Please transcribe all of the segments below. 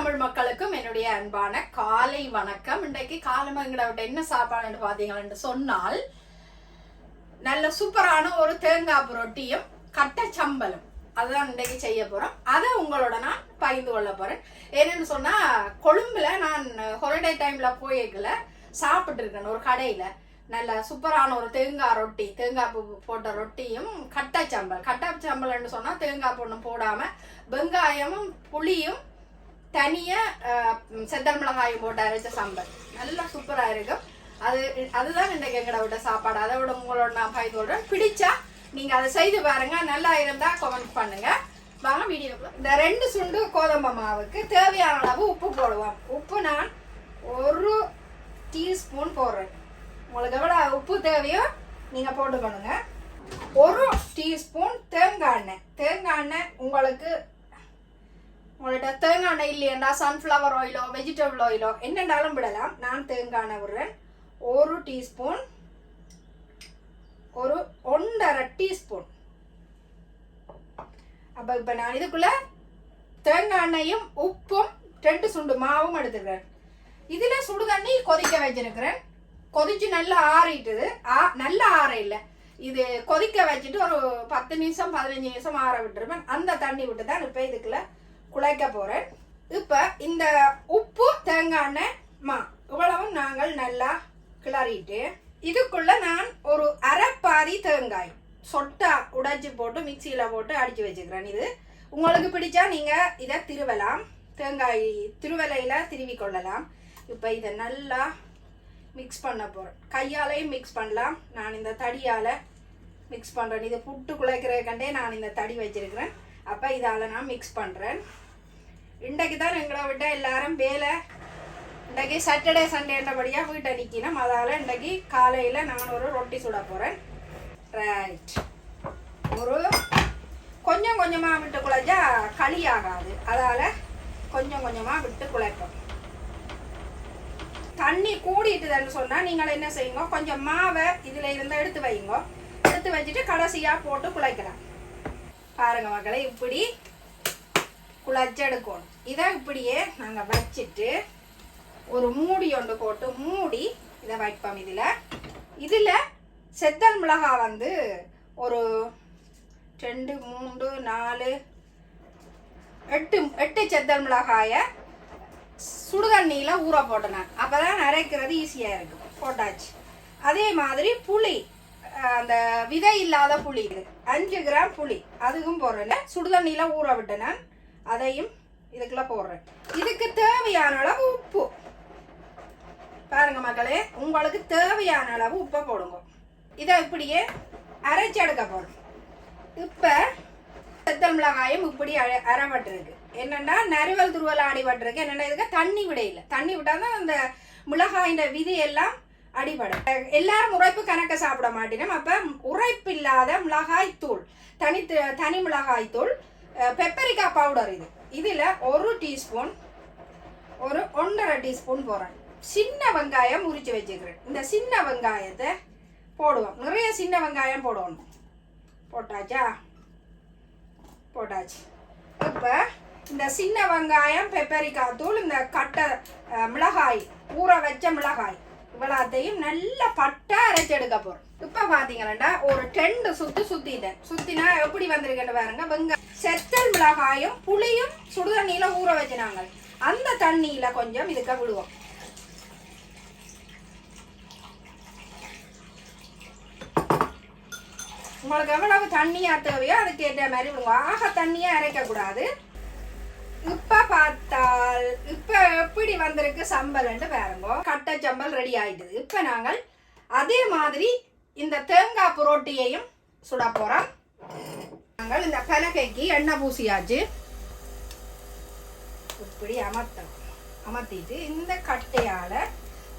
தமிழ் மக்களுக்கும் என்னுடைய அன்பான காலை வணக்கம். இன்றைக்கு காலமங்கட என்ன சாப்பாடுன்னு பார்த்தீங்கன்னு சொன்னால் நல்ல சூப்பரான ஒரு தேங்காய் ரொட்டியும் கட்டச்சம்பலும் அதுதான் இன்றைக்கு செய்ய போகிறோம் அதை உங்களோட நான் பகிர்ந்து கொள்ள போகிறேன் என்னன்னு சொன்னால் கொழும்புல நான் ஹாலிடே டைமில் போயிருக்கல சாப்பிட்டுருக்கேன் ஒரு கடையில் நல்ல சூப்பரான ஒரு தேங்காய் ரொட்டி தேங்காய் பூ போட்ட ரொட்டியும் கட்டை சம்பல். கட்டை தேங்காய் பொண்ணும் போடாமல் வெங்காயமும் புளியும் தனியாக செந்தல் மிளகாயும் போட்டு அரைச்ச சாம்பார். நல்லா சூப்பராக இருக்கும். அது அதுதான் இன்றைக்கு எங்கட விட்ட சாப்பாடு. அதை விட உங்களோட நான் பாய் சொல்கிறேன் பிடிச்சா நீங்கள் அதை செய்து பாருங்க. நல்லா இருந்தால் கமெண்ட் பண்ணுங்கள் வாங்க வீடியோ இந்த ரெண்டு சுண்டு கோதம்பு மாவுக்கு தேவையான அளவு உப்பு போடுவோம். உப்பு நான் ஒரு டீஸ்பூன் போடுறேன். உங்களுக்கு எவ்வளோ உப்பு தேவையோ நீங்கள் போட்டுக்கணுங்க. ஒரு டீஸ்பூன் தேங்காய் எண்ணெய். தேங்காய் எண்ணெய் உங்களுக்கு உங்கள்கிட்ட தேங்காய் எண்ணெய் இல்லையண்டா சன்ஃப்ளவர் ஆயிலோ வெஜிடபிள் ஆயிலோ என்னென்னாலும் விடலாம். நான் தேங்காய் எண்ணெய் விடுறேன். ஒரு டீஸ்பூன் ஒரு ஒன்றரை டீஸ்பூன். அப்போ இப்போ நான் இதுக்குள்ள தேங்காய் எண்ணெயும் உப்பும் ரெண்டு சுண்டு மாவும் எடுத்துக்கிறேன். இதில் சுடு தண்ணி கொதிக்க வச்சிருக்கிறேன். கொதிச்சு நல்லா ஆறிட்டுது. ஆ நல்லா ஆற இல்லை. இது கொதிக்க வச்சுட்டு ஒரு பத்து நிமிஷம் பதினஞ்சு நிமிஷம் ஆற விட்டுருப்பேன் அந்த தண்ணி விட்டு தான் இப்போ இதுக்குள்ள குழைக்க போகிறேன் இப்போ இந்த உப்பு தேங்காய் எண்ணெய் மா இவ்வளவும் நாங்கள் நல்லா கிளறிட்டு இதுக்குள்ள நான் ஒரு அரைப்பாதி தேங்காய் சொட்டா உடைச்சி போட்டு மிக்சியில் போட்டு அடித்து வச்சுக்கிறேன். இது உங்களுக்கு பிடிச்சா நீங்கள் இதை திருவலாம். தேங்காய் திருவலையில் திருவி கொள்ளலாம். இப்போ இதை நல்லா மிக்ஸ் பண்ண போகிறேன் கையாலையும் மிக்ஸ் பண்ணலாம். நான் இந்த தடியால் மிக்ஸ் பண்ணுறேன் இதை புட்டு குழைக்கிறதுக்கண்டே நான் இந்த தடி வச்சுருக்கிறேன். அப்போ இதால் நான் மிக்ஸ் பண்ணுறேன் இன்றைக்கு தான் எங்களை விட்ட எல்லாரும் வேலை. இன்றைக்கு சாட்டர்டே சண்டேன்றபடியாக வீட்டை நிற்கணும் அதால் இன்றைக்கு காலையில் நான் ஒரு ரொட்டி சுட போகிறேன் ரைட் ஒரு கொஞ்சம் கொஞ்சமாக விட்டு குழைச்சா களி ஆகாது. அதால் கொஞ்சம் கொஞ்சமாக விட்டு குழைப்போம். தண்ணி கூடிட்டுதுன்னு சொன்னால் நீங்கள் என்ன செய்யுங்க? கொஞ்சம் மாவை இதில் இருந்து எடுத்து வைங்க எடுத்து வச்சுட்டு கடைசியாக போட்டு குழைக்கலாம். பாருங்க மக்களை இப்படி குழச்செடுக்கணும் இதை இப்படியே நாங்கள் வச்சுட்டு ஒரு மூடி ஒன்று போட்டு மூடி இதை வைப்போம் இதில். இதில் செத்தல் மிளகாய் வந்து ஒரு ரெண்டு மூன்று நாலு எட்டு எட்டு செத்தல் மிளகாயை சுடுதண்ணியில் ஊற போட்டேன் அப்போ தான் அரைக்கிறது ஈஸியாக இருக்கும் போட்டாச்சு. அதே மாதிரி புளி. அந்த விதை இல்லாத புளி இது. அஞ்சு கிராம் புளி. அதுக்கும் போடுறேன். சுடுதண்ணியில் ஊற விட்டேன் நான். அதையும் இதுக்குள்ளே போடுறேன். இதுக்கு தேவையான அளவு உப்பு. பாருங்க மக்களே உங்களுக்கு தேவையான அளவு உப்பை போடுங்க. இதை இப்படியே அரைச்சி எடுக்க போகணும் இப்போ செத்தல் மிளகாயும் இப்படி அரைப்பட்டிருக்கு. என்னென்னா நறுவல் துருவல் ஆடிபட்டுருக்கு என்னென்னா இதுக்கு தண்ணி விடையில. தண்ணி விட்டாதான் அந்த மிளகாயின் விதி எல்லாம் அடிபடும் எல்லாரும் உரைப்பு கணக்க சாப்பிட மாட்டினோம். அப்போ உரைப்பு இல்லாத மிளகாய் தூள் தனி தனி மிளகாய் தூள் பெப்பரிக்கா பவுடர் இது. இதில் ஒரு டீஸ்பூன் ஒரு ஒன்றரை டீஸ்பூன் போடுறேன். சின்ன வெங்காயம் உரித்து வச்சுக்கிறேன். இந்த சின்ன வெங்காயத்தை போடுவோம். நிறைய சின்ன வெங்காயம் போடணும். போட்டாச்சா? போட்டாச்சு. இப்போ இந்த சின்ன வெங்காயம் பெப்பரிக்காய் தூள் இந்த கட்டை மிளகாய் ஊற வச்ச மிளகாய். இவ்வளோத்தையும் நல்லா பட்டா அரைச்சி எடுக்க போகிறோம் இப்போ பார்த்தீங்கன்னா ஒரு டெண்டு சுத்து சுத்திட்டேன். சுத்தினா எப்படி வந்திருக்கேன்னு பாருங்க வெங்க செத்தல் மிளகாயும் புளியும் சுடுதண்ணியில் ஊற வச்சினாங்க. அந்த தண்ணியில் கொஞ்சம் இதுக்க விடுவோம். உங்களுக்கு எவ்வளவு தண்ணியா தேவையோ அதுக்கு ஏற்ற மாதிரி விடுங்க. ஆக தண்ணியா அரைக்கக்கூடாது. பார்த்தால் இப்ப எப்படி வந்திருக்கு சம்பல்ன்ட்டு பாருங்க. கட்டை சம்பல் ரெடி ஆயிடுது இப்ப நாங்கள் அதே மாதிரி இந்த தேங்காய் புரோட்டியையும் சுட போறோம். நாங்கள் இந்த பலகைக்கு எண்ணெய் பூசியாச்சு. இப்படி அமர்த்தணும் அமர்த்திட்டு இந்த கட்டையால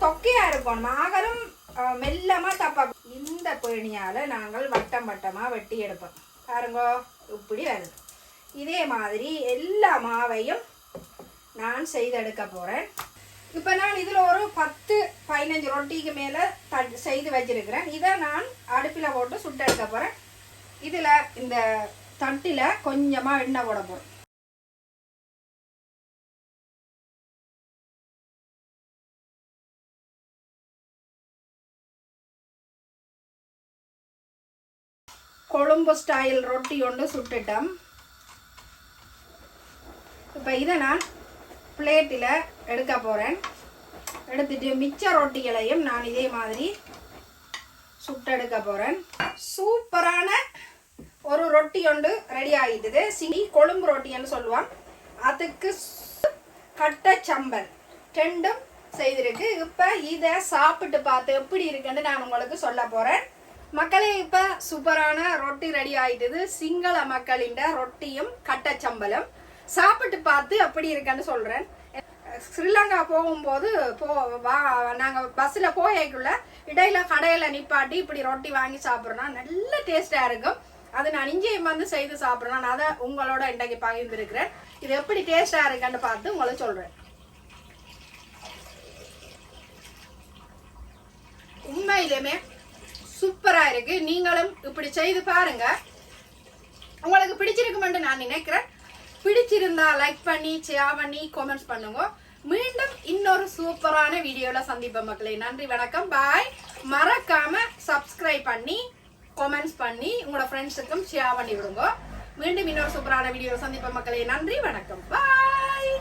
தொக்கையா இருக்கணும். ஆகலும் மெல்லமா தப்பா இந்த பேணியால நாங்கள் வட்டம் வட்டமா வெட்டி எடுப்போம். பாருங்க இப்படி வருது. இதே மாதிரி எல்லா மாவையும் நான் செய்து எடுக்க போகிறேன் இப்போ நான் இதில் ஒரு பத்து பதினஞ்சு ரொட்டிக்கு மேலே த செய்து வச்சிருக்கிறேன். இதை நான் அடுப்பில் போட்டு சுட்டு எடுக்க போகிறேன் இதில் இந்த தட்டில் கொஞ்சமாக எண்ணெய் போட போகிறேன் கொழும்பு ஸ்டைல் ரொட்டி ஒன்று சுட்டுட்டோம் இப்போ இதை நான் பிளேட்டில் எடுக்க போகிறேன் எடுத்துட்டு மிச்ச ரொட்டிகளையும் நான் இதே மாதிரி சுட்டெடுக்க போகிறேன் சூப்பரான ஒரு ரொட்டி ஒன்று ரெடி ஆகிட்டுது சினி கொழும்பு ரொட்டின்னு சொல்லுவான் அதுக்கு சு- கட்டை சம்பல். ரெண்டும் செய்திருக்கு. இப்போ இதை சாப்பிட்டு பார்த்து எப்படி இருக்குன்னு நான் உங்களுக்கு சொல்ல போகிறேன் மக்களே இப்போ சூப்பரான ரொட்டி ரெடி ஆகிட்டுது சிங்கள மக்களின் ரொட்டியும் கட்டச்சம்பலும் சாப்பிட்டு பார்த்து அப்படி இருக்கான்னு சொல்கிறேன் ஸ்ரீலங்கா போகும்போது போ வா நாங்கள் பஸ்ஸில் போயக்குள்ள இடையில கடையில் நிப்பாட்டி இப்படி ரொட்டி வாங்கி சாப்பிட்றோன்னா நல்ல டேஸ்டாக இருக்கும். அது நான் இங்கேயும் வந்து செய்து சாப்பிட்றேன். நான் அதை உங்களோட இன்றைக்கு பகிர்ந்துருக்கிறேன். இது எப்படி டேஸ்டாக இருக்குன்னு பார்த்து உங்களை சொல்கிறேன் உண்மையிலுமே சூப்பராக இருக்கு. நீங்களும் இப்படி செய்து பாருங்க. உங்களுக்கு பிடிச்சிருக்குமென்று நான் நினைக்கிறேன். பிடிச்சிருந்தா லைக் பண்ணி ஷேர் பண்ணி கமெண்ட்ஸ் பண்ணுங்க. மீண்டும் இன்னொரு சூப்பரான வீடியோல சந்திப்போம் மக்களே. நன்றி வணக்கம். பாய் மறக்காம சப்ஸ்கிரைப் பண்ணி கமெண்ட்ஸ் பண்ணி உங்களோட ஃப்ரெண்ட்ஸுக்கும் ஷேர் பண்ணி விடுங்க. மீண்டும் இன்னொரு சூப்பரான வீடியோ சந்திப்போம் மக்களே. நன்றி வணக்கம். பாய்